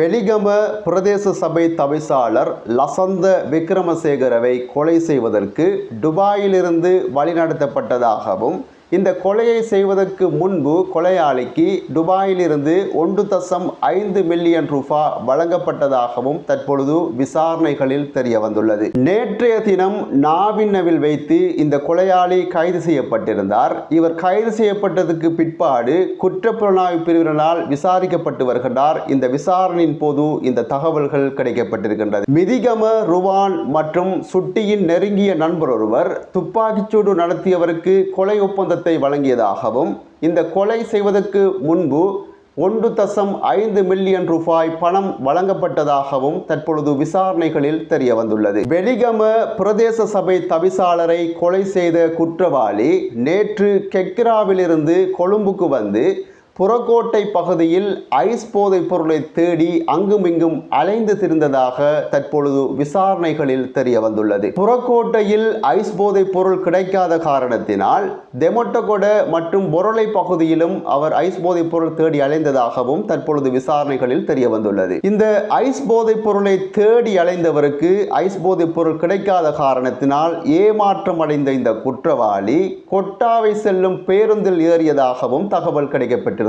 வெளிகம பிரதேச சபை தவிசாளர் லசந்த விக்ரமசேகரவை கொலை செய்வதற்கு துபாயிலிருந்து வழிநடத்தப்பட்டதாகவும் இந்த கொலையை செய்வதற்கு முன்பு கொலையாளிக்கு துபாயிலிருந்து ஒன்று தசம் ஐந்து மில்லியன் ரூபா வழங்கப்பட்டதாகவும் தற்பொழுது விசாரணைகளில் தெரிய வந்துள்ளது. நேற்றைய தினம் நாவின்னவில் வைத்து இந்த கொலையாளி கைது செய்யப்பட்டிருந்தார். இவர் கைது செய்யப்பட்டதுக்கு பிற்பாடு குற்றப்புலனாய்வு பிரிவினரால் விசாரிக்கப்பட்டு வருகின்றார். இந்த விசாரணையின் போது இந்த தகவல்கள் கிடைக்கப்பட்டிருக்கின்றது. மிதிகம ருவான் மற்றும் சுட்டியின் நெருங்கிய நண்பர் ஒருவர் துப்பாக்கிச்சூடு நடத்தியவருக்கு கொலை ஒப்பந்த ஒப்பந்தத்தை வழங்கியதாகவும் இந்த கொலை செய்வதற்கு முன்பு ஒன்று தசம் ஐந்து மில்லியன் ரூபாய் பணம் வழங்கப்பட்டதாகவும் தற்பொழுது விசாரணைகளில் தெரிய வந்துள்ளது வெலிகம பிரதேச சபை தவிசாளரை கொலை செய்த குற்றவாளி நேற்று கெக்கிராவிலிருந்து கொழும்புக்கு வந்து புறக்கோட்டை பகுதியில் ஐஸ் போதைப் பொருளை தேடி அங்குமிங்கும் அலைந்து திரிந்ததாக தற்பொழுது விசாரணைகளில் தெரிய வந்துள்ளது. புறக்கோட்டையில் ஐஸ் போதைப் பொருள் கிடைக்காத காரணத்தினால் தெமொட்டகொட மற்றும் பொருளை பகுதியிலும் அவர் ஐஸ் போதைப் பொருள் தேடி அலைந்ததாகவும் தற்பொழுது விசாரணைகளில் தெரிய வந்துள்ளது. இந்த ஐஸ் போதைப் பொருளை தேடி அலைந்தவருக்கு ஐஸ் போதைப் பொருள் கிடைக்காத காரணத்தினால் ஏமாற்றம் அடைந்த இந்த குற்றவாளி கொட்டாவை செல்லும் பேருந்தில் ஏறியதாகவும் தகவல் கிடைக்கப்பட்டிருந்தது.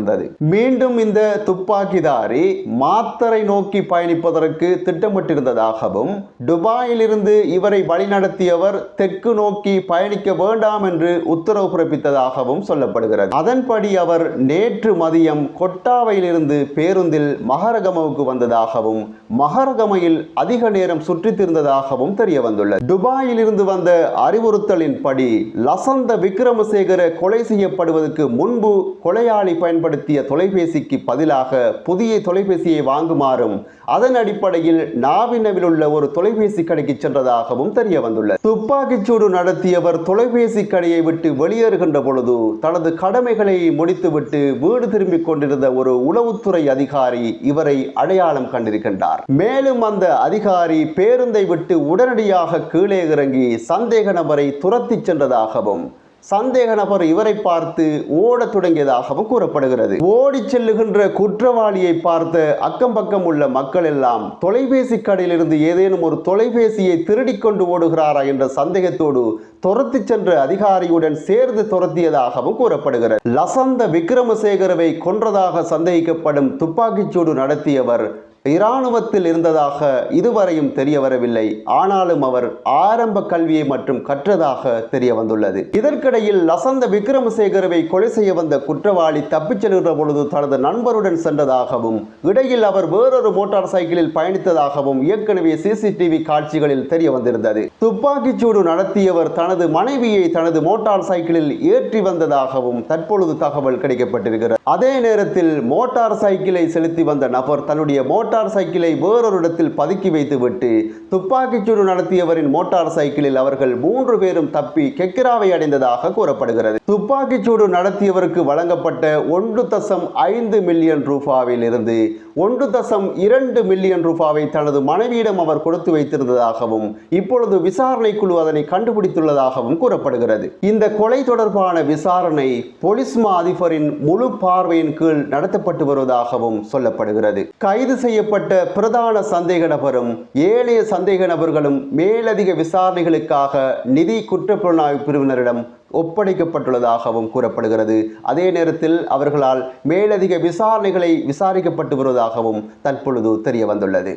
மீண்டும் இந்த துப்பாக்கிதாரி மாத்தரை நோக்கி பயணிப்பதற்கு திட்டமிட்டிருந்ததாகவும் துபாயிலிருந்து இவரை வழிநடத்தியவர் தெற்கு நோக்கி பயணிக்க வேண்டாம் என்று உத்தரவு பிறப்பித்ததாகவும் சொல்லப்படுகிறது. அதன்படி அவர் நேற்று மதியம் கொட்டாவையிலிருந்து பேருந்தில் மகரகமவுக்கு வந்ததாகவும் மகரகமையில் அதிக நேரம் சுற்றித் திருந்ததாகவும் தெரிய வந்துள்ளது துபாயில் இருந்து வந்த அறிவுறுத்தலின்படி லசந்த விக்ரமசேகர கொலை செய்யப்படுவதற்கு முன்பு கொலையாளி பயன்படுத்திய தொலைபேசிக்கு பதிலாக புதிய தொலைபேசியை வாங்குமாறும் அதன் அடிப்படையில் நாவினவில் உள்ள ஒரு தொலைபேசி கடைக்கு சென்றதாகவும் தெரிய வந்துள்ளது. துப்பாக்கிச்சூடு நடத்தியவர் தொலைபேசி கடையை விட்டு வெளியேறுகின்ற பொழுது தனது கடமைகளை முடித்துவிட்டு வீடு திரும்பிக் கொண்டிருந்த ஒரு உளவுத்துறை அதிகாரி இவரை அடையாளம் கண்டிருக்கின்றார். மேலும் அந்த அதிகாரி பேருந்தை விட்டு உடனடியாக கீழே இறங்கி சந்தேக நபரை துரத்தி சென்றதாகவும் சந்தேக நபர் இவரை பார்த்து ஓடத் தொடங்கியதாகவும் கூறப்படுகிறது. ஓடிச் செல்லுகின்ற குற்றவாளியை பார்த்த அக்கம் பக்கம் உள்ள மக்கள் எல்லாம் தொலைபேசி கடையிலிருந்து ஏதேனும் ஒரு தொலைபேசியை திருடிக்கொண்டு ஓடுகிறாரா என்ற சந்தேகத்தோடு துரத்திச் சென்ற அதிகாரியுடன் சேர்ந்து துரத்தியதாகவும் கூறப்படுகிறது. லசந்த விக்ரமசேகரவை கொன்றதாக சந்தேகிக்கப்படும் துப்பாக்கிச்சூடு நடத்தியவர் இராணுவத்தில் இருந்ததாக இதுவரையும் தெரிய வரவில்லை. ஆனாலும் அவர் ஆரம்ப கல்வியை மற்றும் கற்றதாக தெரிய வந்துள்ளது. இதற்கிடையில் லசந்த விக்ரமசேகரவை கொலை செய்ய வந்த குற்றவாளி தப்பிச் செல்கிற பொழுது தனது நண்பருடன் சென்றதாகவும் இடையில் அவர் வேறொரு மோட்டார் சைக்கிளில் பயணித்ததாகவும் ஏற்கனவே சிசிடிவி காட்சிகளில் தெரிய வந்திருந்தது. துப்பாக்கிச்சூடு நடத்தியவர் தனது மனைவியை தனது மோட்டார் சைக்கிளில் ஏற்றி வந்ததாகவும் தற்பொழுது தகவல் கிடைக்கப்பட்டிருக்கிறது. அதே நேரத்தில் மோட்டார் சைக்கிளை செலுத்தி வந்த நபர் தன்னுடைய மோட்டார் சைக்கிளை வேறொரு இடத்தில் பதுக்கி வைத்துவிட்டு துப்பாக்கிச்சூடு நடத்தியவரின் மோட்டார் சைக்கிளில் அவர்கள் மூன்று பேரும் தப்பி கெக்கிராவை அடைந்ததாக கூறப்படுகிறது. துப்பாக்கிச்சூடு நடத்தியவருக்கு வழங்கப்பட்ட ஒன்று தசம் ஐந்து மில்லியன் ரூபாவில் இருந்து ஒன்று தசம் இரண்டு மில்லியன் ரூபாவை தனது மனைவியிடம் அவர் கொடுத்து வைத்திருந்ததாகவும் இப்பொழுது விசாரணை குழு அதனை கண்டுபிடித்துள்ளதாகவும் கூறப்படுகிறது. இந்த கொலை தொடர்பான விசாரணை பொலிஸ்மா அதிபரின் முழு பார்வையின் கீழ் நடத்தப்பட்டு வருவதாகவும் சொல்லப்படுகிறது. கைது செய்ய செய்யப்பட்ட பிரதான சந்தேக நபரும் ஏழைய சந்தேக நபர்களும் மேலதிக விசாரணைகளுக்காக நிதி குற்றப்புலனாய்வு பிரிவினரிடம் ஒப்படைக்கப்பட்டுள்ளதாகவும் கூறப்படுகிறது. அதே நேரத்தில் அவர்களால் மேலதிக விசாரணைகளை விசாரிக்கப்பட்டு வருவதாகவும் தற்பொழுது தெரிய வந்துள்ளது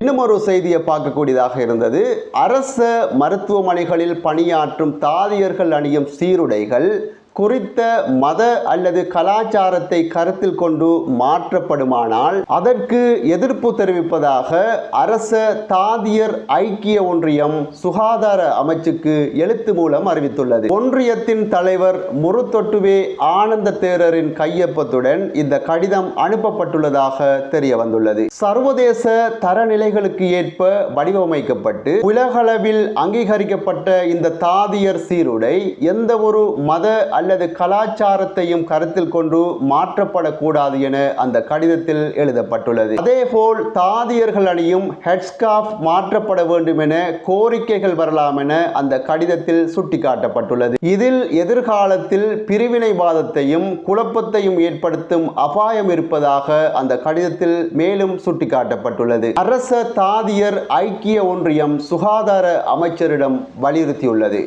இன்னும் ஒரு செய்தியை பார்க்கக்கூடியதாக இருந்தது. அரச மருத்துவமனைகளில் பணியாற்றும் தாதியர்கள் அணியும் சீருடைகள் குறித்த மத அல்லது கலாச்சாரத்தை கருத்தில் கொண்டு மாற்றப்படுமானால் அதற்கு எதிர்ப்பு தெரிவிப்பதாக அரச தாதியர் ஐக்கிய ஒன்றியம் சுகாதார அமைச்சுக்கு எழுத்து மூலம் அறிவித்துள்ளது. ஒன்றியத்தின் தலைவர் முருத்தொட்டுவே ஆனந்த தேரரின் கையொப்பத்துடன் இந்த கடிதம் அனுப்பப்பட்டுள்ளதாக தெரிய வந்துள்ளது. சர்வதேச தரநிலைகளுக்கு ஏற்ப வடிவமைக்கப்பட்டு உலகளவில் அங்கீகரிக்கப்பட்ட இந்த தாதியர் சீருடை எந்த ஒரு மத அல்லது கலாச்சாரத்தையும் கருத்தில் கொண்டு மாற்றப்படக்கூடாது என அந்த கடிதத்தில் எழுதப்பட்டுள்ளது. அதேபோல் தாதியர்கள் அணியும் ஹெட்ஸ்காஃப் மாற்றப்பட வேண்டும் என கோரிக்கைகள் வரலாம் என அந்த கடிதத்தில் சுட்டிக்காட்டப்பட்டுள்ளது. இதில் எதிர்காலத்தில் பிரிவினைவாதத்தையும் குழப்பத்தையும் ஏற்படுத்தும் அபாயம் இருப்பதாக அந்த கடிதத்தில் மேலும் சுட்டிக்காட்டப்பட்டுள்ளது. அரச தாதியர் ஐக்கிய ஒன்றியம் சுகாதார அமைச்சரிடம் வலியுறுத்தியுள்ளது.